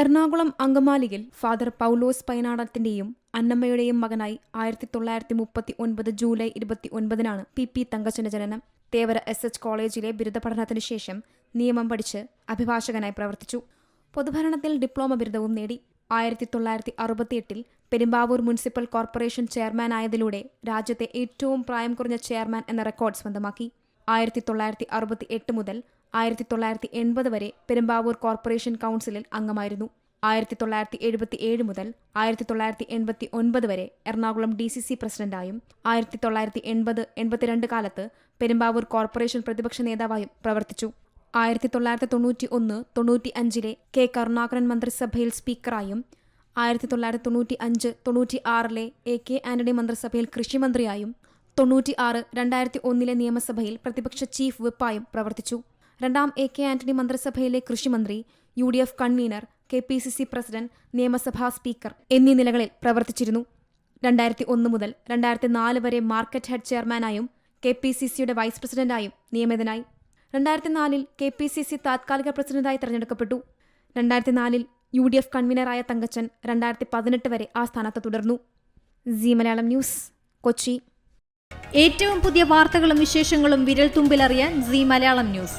എറണാകുളം അങ്കമാലിയിൽ ഫാദർ പൗലോസ് പൈനാടത്തിന്റെയും അന്നമ്മയുടെയും മകനായി ആയിരത്തി തൊള്ളായിരത്തി മുപ്പത്തി ഒൻപത് ജൂലൈ ഇരുപത്തി ഒൻപതിനാണ് പി പി തങ്കച്ചന്റെ ജനനം. തേവര എസ് എച്ച് കോളേജിലെ ബിരുദ പഠനത്തിനു ശേഷം നിയമം പഠിച്ച് അഭിഭാഷകനായി പ്രവർത്തിച്ചു. പൊതുഭരണത്തിൽ ഡിപ്ലോമ ബിരുദവും നേടി. ആയിരത്തി തൊള്ളായിരത്തി അറുപത്തിയെട്ടിൽ പെരുമ്പാവൂർ മുനിസിപ്പൽ കോർപ്പറേഷൻ ചെയർമാൻ ആയതിലൂടെ രാജ്യത്തെ ഏറ്റവും പ്രായം കുറഞ്ഞ ചെയർമാൻ എന്ന റെക്കോർഡ് സ്വന്തമാക്കി. ആയിരത്തി തൊള്ളായിരത്തി അറുപത്തി എട്ട് മുതൽ ആയിരത്തി തൊള്ളായിരത്തി എൺപത് വരെ പെരുമ്പാവൂർ കോർപ്പറേഷൻ കൗൺസിലിൽ അംഗമായിരുന്നു. ആയിരത്തി തൊള്ളായിരത്തി എഴുപത്തി ഏഴ് മുതൽ ആയിരത്തി തൊള്ളായിരത്തി എൺപത്തി ഒൻപത് വരെ എറണാകുളം ഡി സി സി പ്രസിഡന്റായും ആയിരത്തി തൊള്ളായിരത്തി എൺപത് എൺപത്തിരണ്ട് കാലത്ത് പെരുമ്പാവൂർ കോർപ്പറേഷൻ പ്രതിപക്ഷ നേതാവായും പ്രവർത്തിച്ചു. ആയിരത്തി തൊള്ളായിരത്തി തൊണ്ണൂറ്റി ഒന്ന് തൊണ്ണൂറ്റി അഞ്ചിലെ കെ കരുണാകരൻ മന്ത്രിസഭയിൽ സ്പീക്കറായും ആയിരത്തി തൊള്ളായിരത്തി തൊണ്ണൂറ്റി അഞ്ച് തൊണ്ണൂറ്റി ആറിലെ എ കെ ആന്റണി മന്ത്രിസഭയിൽ കൃഷിമന്ത്രിയായും തൊണ്ണൂറ്റി ആറ് രണ്ടായിരത്തി ഒന്നിലെ നിയമസഭയിൽ പ്രതിപക്ഷ ചീഫ് വിപ്പായും പ്രവർത്തിച്ചു. രണ്ടാം എ കെ ആന്റണി മന്ത്രിസഭയിലെ കൃഷിമന്ത്രി U D F convener K P C C president നിയമസഭാ സ്പീക്കർ എന്നീ നിലകളിൽ പ്രവർത്തിച്ചിരുന്നു. രണ്ടായിരത്തി ഒന്ന് മുതൽ രണ്ടായിരത്തി നാല് വരെ മാർക്കറ്റ് ഹെഡ് ചെയർമാനായും കെ പി സി സിയുടെ വൈസ് പ്രസിഡന്റായും നിയമിതനായി. രണ്ടായിരത്തി നാലിൽ കെ പി സി സി താത്കാലിക പ്രസിഡന്റായി തെരഞ്ഞെടുക്കപ്പെട്ടു. രണ്ടായിരത്തി നാലിൽ യു ഡി എഫ് കൺവീനറായ തങ്കച്ചൻ രണ്ടായിരത്തി പതിനെട്ട് വരെ ആ സ്ഥാനത്ത് തുടർന്നു. G Malayalam news Kochi. ഏറ്റവും പുതിയ വാർത്തകളും വിശേഷങ്ങളും വിരൽ തുമ്പിലറിയാൻ ജി മലയാളം ന്യൂസ്.